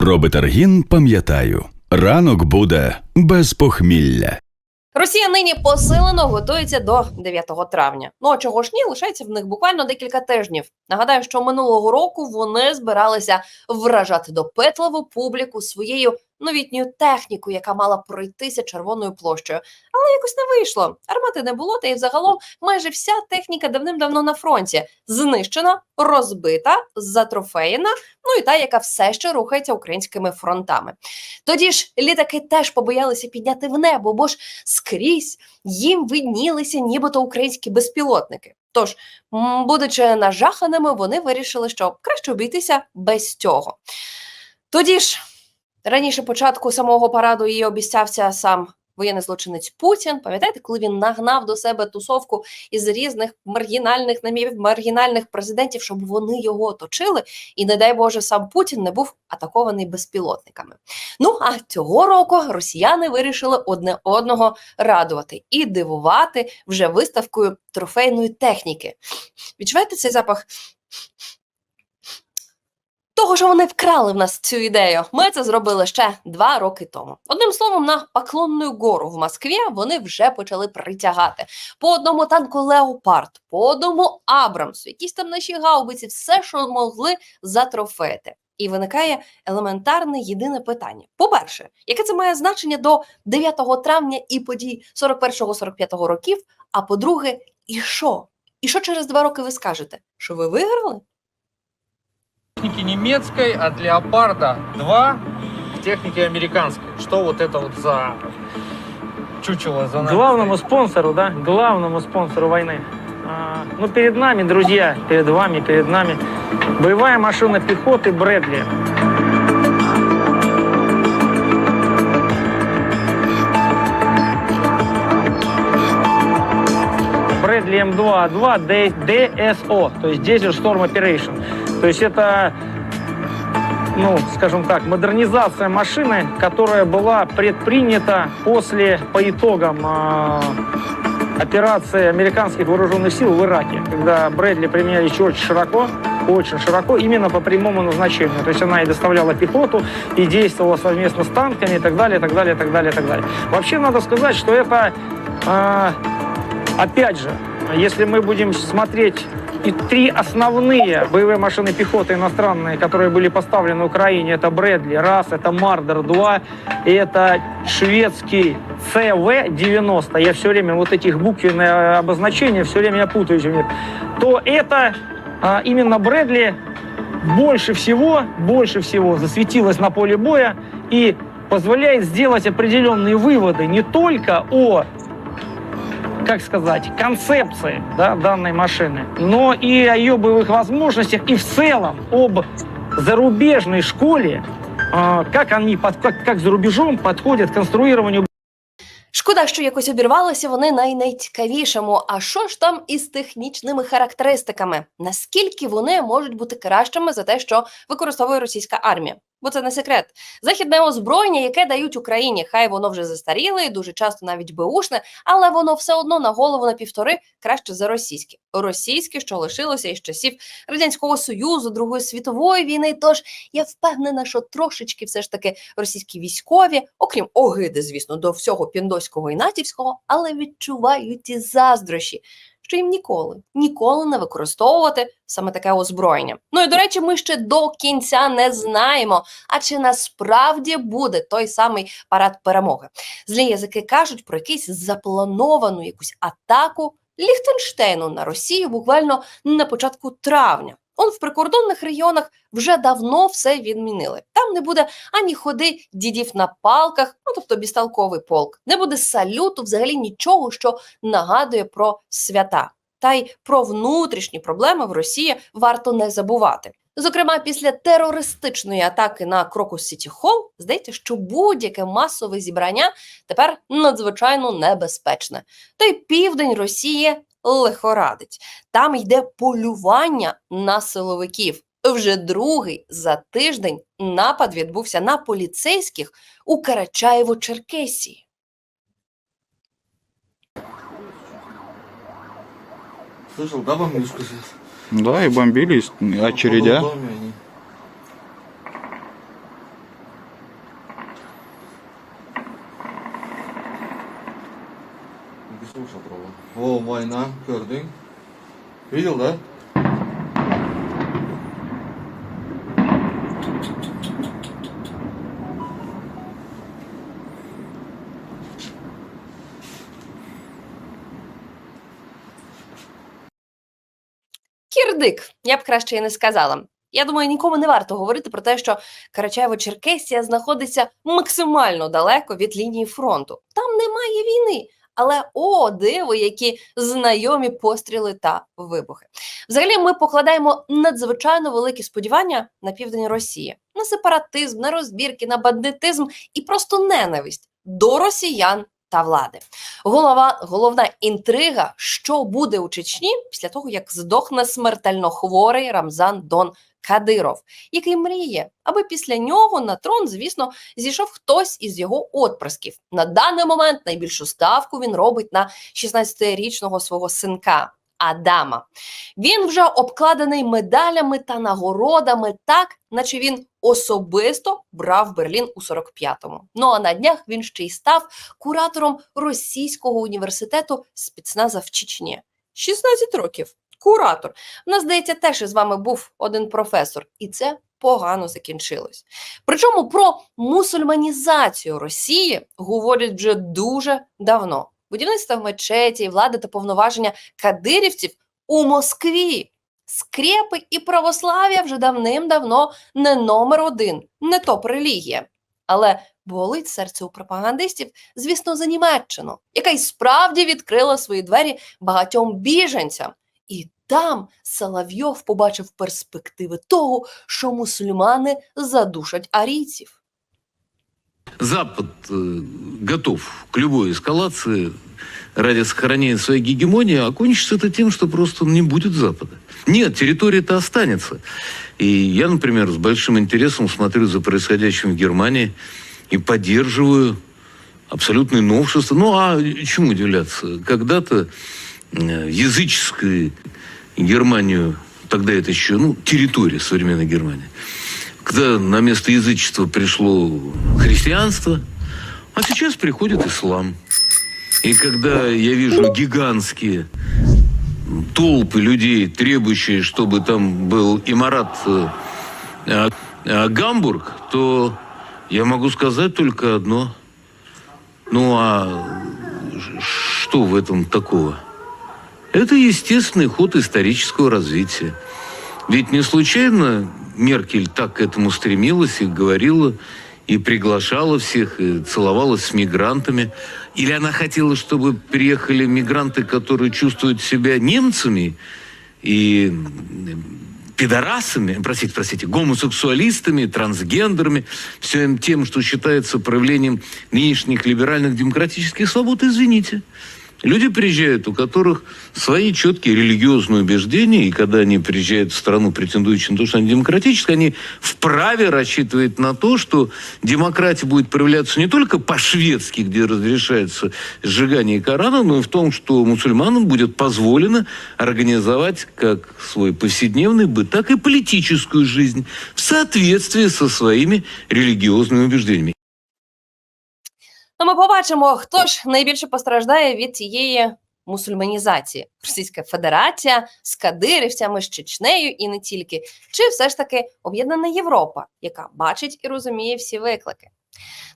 Робитаргін пам'ятаю, ранок буде без похмілля. Росія нині посилено готується до 9 травня. Ну а чого ж ні, лишається в них буквально декілька тижнів. Нагадаю, що минулого року вони збиралися вражати допетливу публіку своєю новітньою технікою, яка мала пройтися червоною площею. Але якось не вийшло. Армати не було, та й взагалом майже вся техніка давним-давно на фронті знищена, розбита, затрофеєна. Ну і та, яка все ще рухається українськими фронтами. Тоді ж літаки теж побоялися підняти в небо, бо ж скрізь їм виднілися нібито українські безпілотники. Тож, будучи нажаханими, вони вирішили, що краще обійтися без цього. Тоді ж раніше початку самого параду її обіцявся сам воєнний злочинець Путін. Пам'ятаєте, коли він нагнав до себе тусовку із різних маргінальних намірів, маргінальних президентів, щоб вони його оточили, і не дай Боже, сам Путін не був атакований безпілотниками. Ну а цього року росіяни вирішили одне одного радувати і дивувати вже виставкою трофейної техніки. Відчуваєте цей запах? Того, що вони вкрали в нас цю ідею. Ми це зробили ще два роки тому. Одним словом, на Поклонну гору в Москві вони вже почали притягати по одному танку Леопард, по одному Абрамсу, якісь там наші гаубиці, все, що могли затрофеїти. І виникає елементарне єдине питання. По-перше, яке це має значення до 9 травня і подій 41-45 років? А по-друге, і що? І що через два роки ви скажете? Що ви виграли? Техники немецкой, от Леопарда 2 к технике американской. Что вот это вот за чучело за нами? Главному спонсору, да, главному спонсору войны. А, ну, перед нами, друзья, перед вами, перед нами, боевая машина пехоты Брэдли. Брэдли М2А2 D- DSO, то есть Desert Storm Operation. То есть это ну, скажем так, модернизация машины, которая была предпринята после, по итогам э, операции американских вооруженных сил в Ираке, когда Брэдли применялись очень широко, очень широко, именно по прямому назначению. То есть она и доставляла пехоту, и действовала совместно с танками и так далее, и так далее, и так далее, и так далее. Вообще надо сказать, что это, э, опять же, если мы будем смотреть и три основные боевые машины пехоты иностранные, которые были поставлены Украине, это Брэдли, раз, это Мардер 2, и это шведский ЦВ-90. Я все время вот этих буквенные обозначения, все время я путаюсь в них. То это а, именно Брэдли больше всего, больше всего засветилась на поле боя и позволяет сделать определенные выводы не только о как сказать, концепции да, данной машины, но и о ее боевых возможностях, и в целом об зарубежной школе, э, как они, под, как, как за рубежом подходят к конструированию Шкода, що якось обірвалися вони най найцікавішому. А що ж там із технічними характеристиками? Наскільки вони можуть бути кращими за те, що використовує російська армія? Бо це не секрет. Західне озброєння, яке дають Україні, хай воно вже застаріле і дуже часто навіть беушне, але воно все одно на голову на півтори краще за російське. Російське, що лишилося із часів радянського союзу, Другої світової війни. Тож я впевнена, що трошечки все ж таки російські військові, окрім огиди, звісно, до всього піндоського і натівського, але відчувають і заздрощі, що їм ніколи, ніколи не використовувати саме таке озброєння. Ну і до речі, ми ще до кінця не знаємо, а чи насправді буде той самий парад перемоги. Злі язики кажуть про якийсь заплановану якусь атаку Ліхтенштейну на Росію буквально на початку травня. Он в прикордонних регіонах вже давно все відмінили. Там не буде ані ходи дідів на палках, ну тобто бісталковий полк, не буде салюту, взагалі нічого, що нагадує про свята. Та й про внутрішні проблеми в Росії варто не забувати. Зокрема, після терористичної атаки на Крокус Сіті Холл, здається, що будь-яке масове зібрання тепер надзвичайно небезпечне. Та й південь Росії лихорадить. Там йде полювання на силовиків. Вже другий за тиждень напад відбувся на поліцейських у Карачаєво-Черкесії. Слышал, да, бомбежку сейчас? Да, и бомбили очередя. В Слушай, пробовал. О, война, Кердинг. Видел, да? Кірдик, я б краще і не сказала. Я думаю, нікому не варто говорити про те, що Карачаєво-Черкесія знаходиться максимально далеко від лінії фронту. Там немає війни. Але о, диво, які знайомі постріли та вибухи. Взагалі, ми покладаємо надзвичайно великі сподівання на південь Росії, на сепаратизм, на розбірки, на бандитизм і просто ненависть до росіян та влади. Голова, головна інтрига, що буде у Чечні після того, як здохне смертельно хворий Рамзан Дон Кадиров, який мріє, аби після нього на трон, звісно, зійшов хтось із його отприсків. На даний момент найбільшу ставку він робить на 16-річного свого синка. Адама він вже обкладений медалями та нагородами, так наче він особисто брав Берлін у 45-му. Ну а на днях він ще й став куратором російського університету спецназа в Чечні. 16 років. Куратор. У нас, здається, теж із вами був один професор, і це погано закінчилось. Причому про мусульманізацію Росії говорять вже дуже давно. Будівництво мечеті, влади та повноваження кадирівців у Москві. Скрепи і православ'я вже давним-давно не номер один, не топ релігія. Але болить серце у пропагандистів, звісно, за Німеччину, яка й справді відкрила свої двері багатьом біженцям. І там Соловйов побачив перспективи того, що мусульмани задушать арійців. Запад э, готов к любой эскалации ради сохранения своей гегемонии, а кончится это тем, что просто не будет Запада. Нет, территория-то останется. И я, например, с большим интересом смотрю за происходящим в Германии и поддерживаю абсолютные новшества. Ну, а чему удивляться? Когда-то э, языческую Германию, тогда это еще, ну, территория современной Германии, когда на место язычества пришло христианство, а сейчас приходит ислам. И когда я вижу гигантские толпы людей, требующие, чтобы там был имарат э, а- а Гамбург, то я могу сказать только одно. Ну а что в этом такого? Это естественный ход исторического развития. Ведь не случайно Меркель так к этому стремилась и говорила, и приглашала всех, и целовалась с мигрантами. Или она хотела, чтобы приехали мигранты, которые чувствуют себя немцами и пидорасами, простите, простите, гомосексуалистами, трансгендерами, всем тем, что считается проявлением нынешних либеральных демократических свобод, извините. Люди приезжают, у которых свои четкие религиозные убеждения, и когда они приезжают в страну, претендующую на то, что она демократическая, они вправе рассчитывать на то, что демократия будет проявляться не только по-шведски, где разрешается сжигание Корана, но и в том, что мусульманам будет позволено организовать как свой повседневный быт, так и политическую жизнь в соответствии со своими религиозными убеждениями. Ну, ми побачимо, хто ж найбільше постраждає від цієї мусульманізації: Російська Федерація з кадирівцями, з Чечнею і не тільки, чи все ж таки Об'єднана Європа, яка бачить і розуміє всі виклики.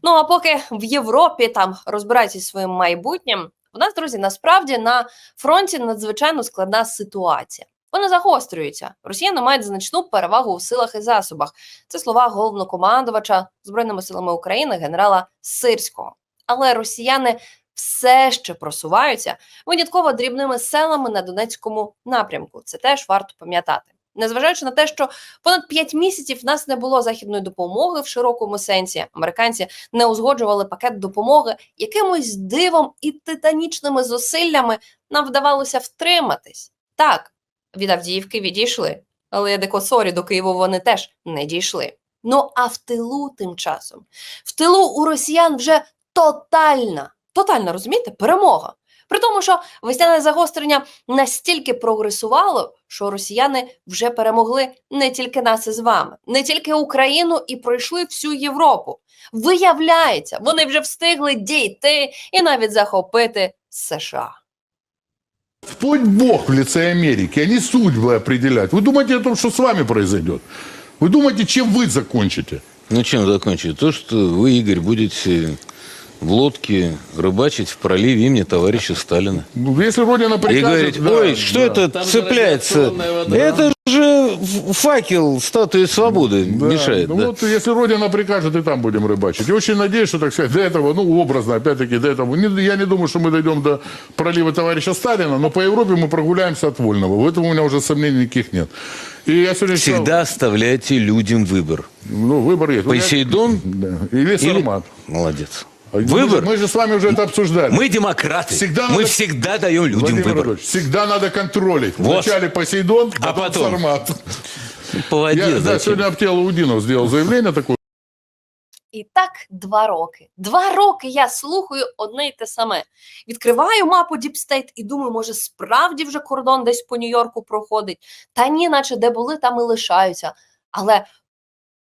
Ну а поки в Європі там розбираються своїм майбутнім, у нас, друзі, насправді на фронті надзвичайно складна ситуація. Вона загострюється. Росіяни мають значну перевагу у силах і засобах. Це слова головнокомандувача Збройними силами України генерала Сирського. Але росіяни все ще просуваються винятково дрібними селами на Донецькому напрямку. Це теж варто пам'ятати. Незважаючи на те, що понад 5 місяців в нас не було західної допомоги в широкому сенсі, американці не узгоджували пакет допомоги, якимось дивом і титанічними зусиллями нам вдавалося втриматись. Так, від Авдіївки відійшли, але дико сорі до Києва вони теж не дійшли. Ну а в тилу тим часом, в тилу у росіян вже тотальна, тотальна, розумієте, перемога. При тому, що весняне загострення настільки прогресувало, що росіяни вже перемогли не тільки нас із вами, не тільки Україну і пройшли всю Європу. Виявляється, вони вже встигли дійти і навіть захопити США. Вплоть Бог в лице Америки, они судьбы определяют. Вы думаете о том, что с вами произойдет? Вы думаете, чем вы закончите? Ну, чем закончить? То, что вы, Игорь, будете в лодке рыбачить в проливе имени товарища Сталина. Ну, Если Родина И прикажет... говорить, да, ой, что да. это цепляется? Это же факел статуи свободы Да, мешает. ну да. вот если Родина прикажет, и там будем рыбачить. И очень надеюсь, что, так сказать, до этого, ну, образно, опять-таки, до этого. не- я не думаю, что мы дойдем до пролива товарища Сталина, но по Европе мы прогуляемся от Вольного. В этом у меня уже сомнений никаких нет. И я сегодня читал- Всегда оставляйте людям выбор. Ну, выбор есть. Я- Посейдон Да. Или или... Сармат. Молодец. Мы же- Выбор. Мы же с вами уже это обсуждали. Мы демократы. Всегда Мы надо- всегда даем людям Владимир выбор. Владимирович, всегда надо контролить. Вот. Вначале Посейдон, А потом, потом? Сармат. По воде Я, да, зачем? сегодня Аптел Удинов сделал заявление такое. І так два роки. Два роки я слухаю одне й те саме. Відкриваю мапу Діпстейт і думаю, може, справді вже кордон десь по Нью-Йорку проходить. Та ні, наче де були, там і лишаються. Але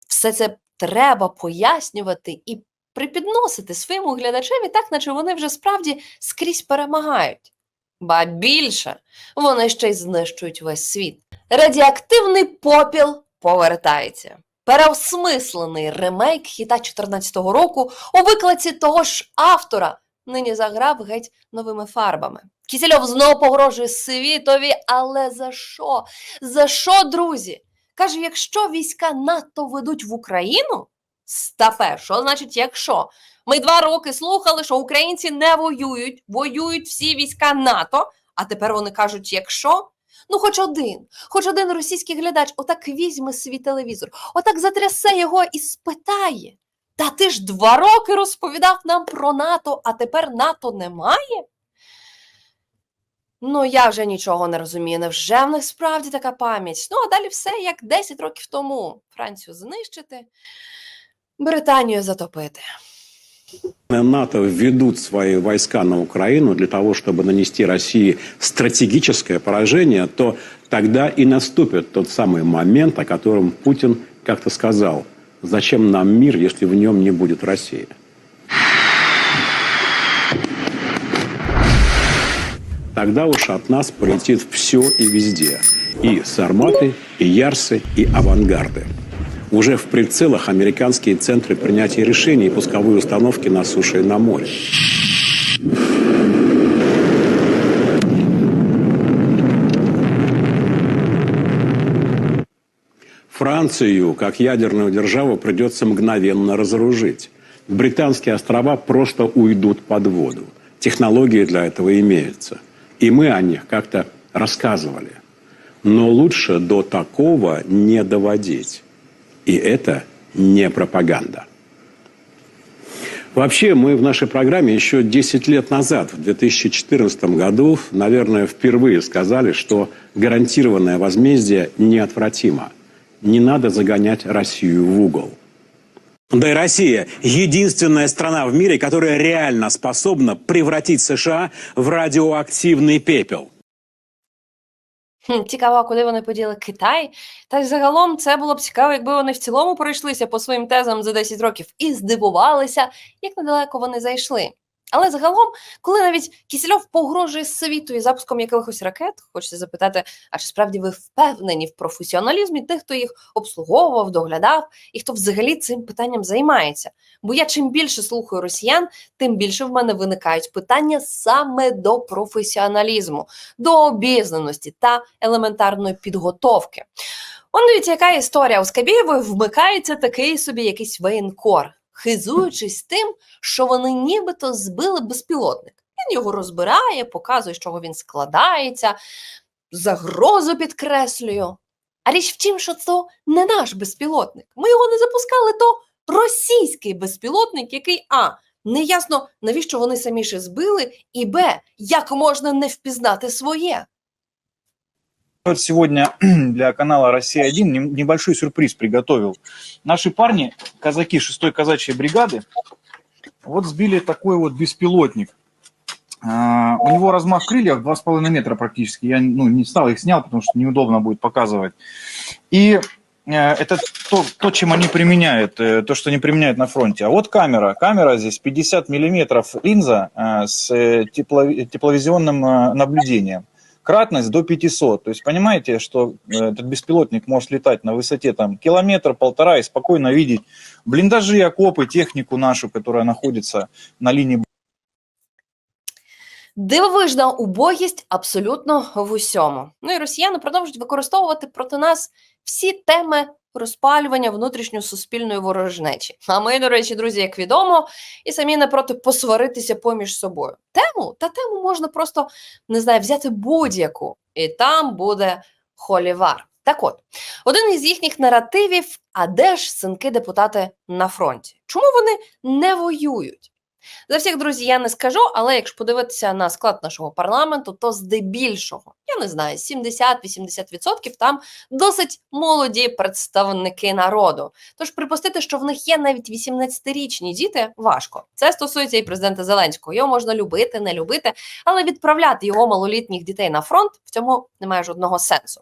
все це треба пояснювати і припідносити своєму глядачеві, так, наче вони вже справді скрізь перемагають. Ба більше, вони ще й знищують весь світ. Радіоактивний попіл повертається. Переосмислений ремейк хіта 14-го року у викладці того ж автора нині заграв геть новими фарбами. Кісельов знову погрожує світові, але за що? За що, друзі? Каже, якщо війська НАТО ведуть в Україну, стапе, що значить якщо? Ми два роки слухали, що українці не воюють, воюють всі війська НАТО, а тепер вони кажуть, якщо? Ну, хоч один, хоч один російський глядач отак візьме свій телевізор, отак затрясе його і спитає. Та ти ж два роки розповідав нам про НАТО, а тепер НАТО немає? Ну, я вже нічого не розумію. Невже в них справді така пам'ять? Ну, а далі все як 10 років тому. Францію знищити, Британію затопити. НАТО введут свои войска на Украину для того, чтобы нанести России стратегическое поражение, то тогда и наступит тот самый момент, о котором Путин как-то сказал. Зачем нам мир, если в нем не будет России? Тогда уж от нас полетит все и везде. И сарматы, и ярсы, и авангарды. Уже в прицелах американские центры принятия решений и пусковые установки на суше и на море. Францию, как ядерную державу, придется мгновенно разоружить. Британские острова просто уйдут под воду. Технологии для этого имеются. И мы о них как-то рассказывали. Но лучше до такого не доводить. И это не пропаганда. Вообще, мы в нашей программе еще 10 лет назад, в 2014 году, наверное, впервые сказали, что гарантированное возмездие неотвратимо. Не надо загонять Россию в угол. Да и Россия – единственная страна в мире, которая реально способна превратить США в радиоактивный пепел. Цікаво, куди вони поділи Китай. Та й загалом це було б цікаво, якби вони в цілому пройшлися по своїм тезам за 10 років і здивувалися, як недалеко вони зайшли. Але загалом, коли навіть Кісельов погрожує світу і запуском якихось ракет, хочеться запитати, а чи справді ви впевнені в професіоналізмі тих, хто їх обслуговував, доглядав і хто взагалі цим питанням займається? Бо я чим більше слухаю росіян, тим більше в мене виникають питання саме до професіоналізму, до обізнаності та елементарної підготовки. Он дивіться, яка історія у Скабєєвої вмикається такий собі якийсь воєнкор, хизуючись тим, що вони нібито збили безпілотник. Він його розбирає, показує, з чого він складається, загрозу підкреслюю. А річ в тім, що це не наш безпілотник. Ми його не запускали, то російський безпілотник, який А. Неясно, навіщо вони самі ще збили, і Б. Як можна не впізнати своє. Вот сегодня для канала «Россия-1» нем- небольшой сюрприз приготовил. Наши парни, казаки 6-й казачьей бригады, вот сбили такой вот беспилотник. А, У него размах крыльев 2,5 метра практически. Я ну, не стал их снял, потому что неудобно будет показывать. И э, это то, то, чем они применяют, э, то, что они применяют на фронте. А вот камера. Камера здесь 50 миллиметров линза э, с тепло- тепловизионным наблюдением. кратность до 500. То есть понимаете, что э, этот беспилотник может летать на высоте там километр, полтора и спокойно видеть блиндажи, окопы, технику нашу, которая находится на линии Дивовижна убогість абсолютно в усьому. Ну і росіяни продовжують використовувати проти нас всі теми розпалювання внутрішньо-суспільної ворожнечі. А ми, до речі, друзі, як відомо, і самі не проти посваритися поміж собою. Тему та тему можна просто не знаю, взяти будь-яку, і там буде холівар. Так от, один із їхніх наративів: а де ж синки депутати на фронті? Чому вони не воюють? За всіх друзі, я не скажу, але якщо подивитися на склад нашого парламенту, то здебільшого, я не знаю, 70-80% там досить молоді представники народу. Тож припустити, що в них є навіть 18-річні діти, важко. Це стосується і президента Зеленського. Його можна любити, не любити, але відправляти його малолітніх дітей на фронт в цьому немає жодного сенсу.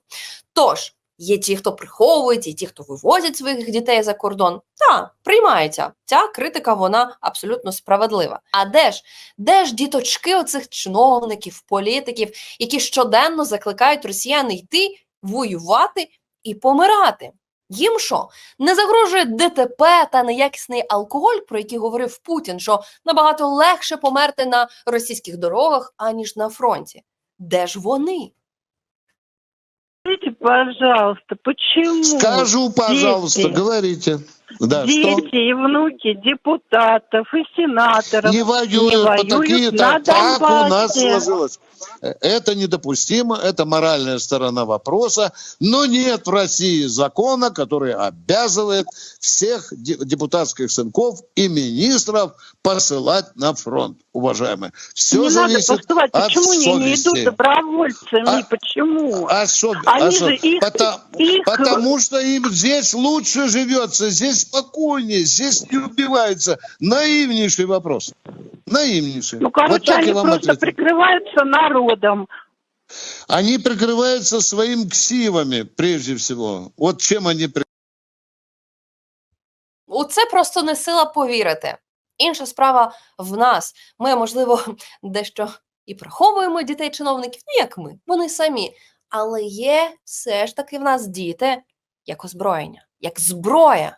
Тож. Є ті, хто приховують, є ті, хто вивозять своїх дітей за кордон. Та приймається. Ця критика вона абсолютно справедлива. А де ж де ж діточки оцих чиновників, політиків, які щоденно закликають росіян йти воювати і помирати? Їм що не загрожує ДТП та неякісний алкоголь, про який говорив Путін, що набагато легше померти на російських дорогах аніж на фронті? Де ж вони? Скажите, пожалуйста, почему Скажу, пожалуйста, дети, говорите. Да, что? дети и внуки депутатов и сенаторов Не воюют, по воюют такие, на так, так у нас сложилось. Это недопустимо, это моральная сторона вопроса, но нет в России закона, который обязывает всех де- депутатских сынков и министров посылать на фронт, уважаемые. Все не надо зависит поступать. от Почему они не идут совести. добровольцами? А- Почему? А что, Они а же их- Пота- их- Потому что им здесь лучше живется, здесь спокойнее, здесь не убивается. Наивнейший вопрос. Наивнейший. Ну, вот короче, так они я вам просто ответил. прикрываются народом. Они прикрываются своим ксивами, прежде всего. Вот чем они при- У це просто не сила повірити. Інша справа в нас. Ми, можливо, дещо і приховуємо дітей чиновників, ну як ми, вони самі. Але є все ж таки в нас діти як озброєння, як зброя.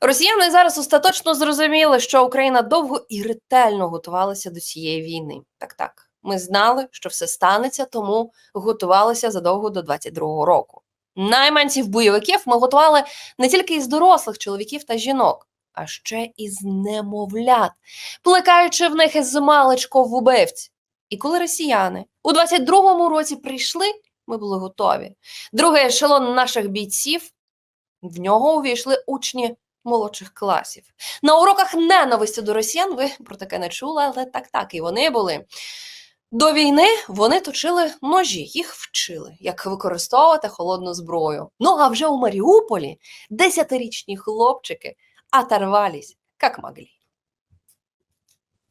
Росіяни зараз остаточно зрозуміли, що Україна довго і ретельно готувалася до цієї війни. Так, так. Ми знали, що все станеться, тому готувалися задовго до 22-го року. Найманців бойовиків ми готували не тільки із дорослих чоловіків та жінок, а ще із немовлят, плекаючи в них із маличко в. І коли росіяни у 22-му році прийшли, ми були готові. Другий ешелон наших бійців в нього увійшли учні молодших класів. На уроках ненависті до росіян ви про таке не чули, але так так і вони були. До війни вони точили ножі, їх вчили, як використовувати холодну зброю. Ну а вже у Маріуполі десятирічні хлопчики оторвались, як могли.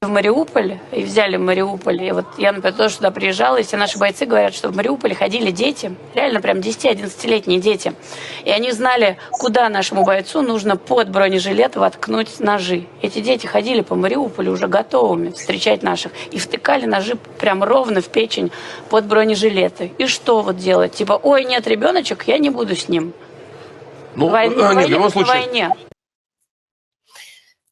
В Мариуполь, и взяли Мариуполь. И вот я, например, тоже туда приезжала, и все наши бойцы говорят, что в Мариуполе ходили дети, реально прям 10-11-летние дети. И они знали, куда нашему бойцу нужно под бронежилет воткнуть ножи. Эти дети ходили по Мариуполю уже готовыми встречать наших и втыкали ножи прям ровно в печень под бронежилеты. И что вот делать? Типа, ой, нет, ребеночек, я не буду с ним. Ну, Войне- э, не, в войне любом на случае, войне.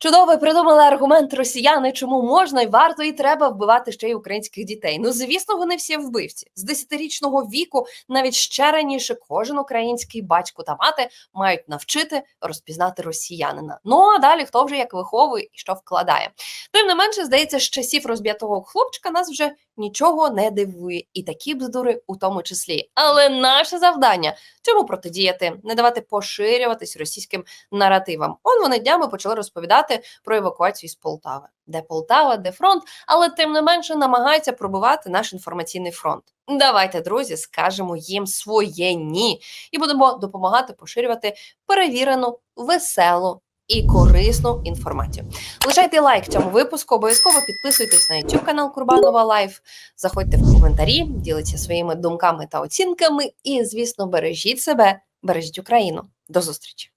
Чудовий придумали аргумент росіяни, чому можна і варто і треба вбивати ще й українських дітей. Ну звісно, вони всі вбивці з 10-річного віку, навіть ще раніше, кожен український батько та мати мають навчити розпізнати росіянина. Ну а далі хто вже як виховує і що вкладає. Тим не менше, здається, з часів розб'ятого хлопчика нас вже нічого не дивує, і такі бздури у тому числі. Але наше завдання цьому протидіяти, не давати поширюватись російським наративам. Он вони днями почали розповідати про евакуацію з Полтави, де Полтава, де фронт, але тим не менше намагаються пробивати наш інформаційний фронт. Давайте, друзі, скажемо їм своє ні і будемо допомагати поширювати перевірену, веселу. І корисну інформацію. Лишайте лайк цьому випуску, обов'язково підписуйтесь на YouTube канал Курбанова Лайф, заходьте в коментарі, діліться своїми думками та оцінками. І, звісно, бережіть себе, бережіть Україну. До зустрічі!